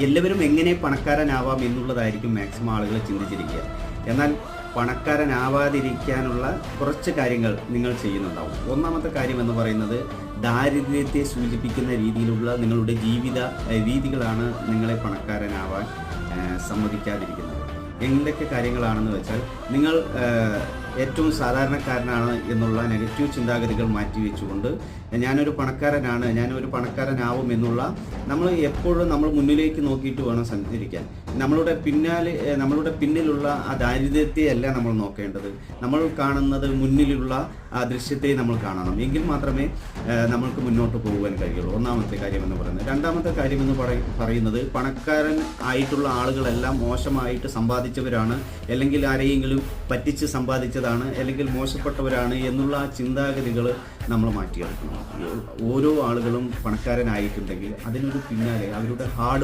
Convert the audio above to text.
എല്ലാവരും എങ്ങനെ പണക്കാരനാവാം എന്നുള്ളതായിരിക്കും മാക്സിമം ആളുകൾ ചിന്തിച്ചിരിക്കുക. എന്നാൽ പണക്കാരനാവാതിരിക്കാനുള്ള കുറച്ച് കാര്യങ്ങൾ നിങ്ങൾ ചെയ്യുന്നുണ്ടാവും. ഒന്നാമത്തെ കാര്യം എന്ന് പറയുന്നത് ദാരിദ്ര്യത്തെ സൂചിപ്പിക്കുന്ന രീതിയിലുള്ള നിങ്ങളുടെ ജീവിത രീതികളാണ് നിങ്ങളെ പണക്കാരനാവാൻ സമ്മതിക്കാതിരിക്കുന്നത്. എന്തൊക്കെ കാര്യങ്ങളാണെന്ന് വെച്ചാൽ നിങ്ങൾ ഏറ്റവും സാധാരണക്കാരനാണ് എന്നുള്ള നെഗറ്റീവ് ചിന്താഗതികൾ മാറ്റിവെച്ചുകൊണ്ട് ഞാനൊരു പണക്കാരനാണ് ഞാനൊരു പണക്കാരനാവും എന്നുള്ള നമ്മൾ എപ്പോഴും നമ്മൾ മുന്നിലേക്ക് നോക്കിയിട്ട് വേണം സഞ്ചരിക്കാൻ. നമ്മളുടെ പിന്നാലെ നമ്മളുടെ പിന്നിലുള്ള ആ ദാരിദ്ര്യത്തെ അല്ല നമ്മൾ നോക്കേണ്ടത്. നമ്മൾ കാണുന്നത് മുന്നിലുള്ള ആ ദൃശ്യത്തെ നമ്മൾ കാണണം. എങ്കിൽ മാത്രമേ നമ്മൾക്ക് മുന്നോട്ട് പോകുവാൻ കഴിയുള്ളൂ. ഒന്നാമത്തെ കാര്യം എന്ന് പറയുന്നത്. രണ്ടാമത്തെ കാര്യം എന്ന് പറയ- പറയുന്നത് പണക്കാരൻ ആയിട്ടുള്ള ആളുകളെല്ലാം മോശമായിട്ട് സമ്പാദിച്ചവരാണ്. അല്ലെങ്കിൽ ആരെയെങ്കിലും പറ്റിച്ച് സമ്പാദിച്ചതാണ്. അല്ലെങ്കിൽ മോശപ്പെട്ടവരാണ് എന്നുള്ള ചിന്താഗതികൾ നമ്മൾ മാറ്റിയെടുക്കണം ഓരോ ആളുകളും പണക്കാരനായിട്ടുണ്ടെങ്കിൽ അതിനൊരു പിന്നാലെ അവരുടെ ഹാർഡ്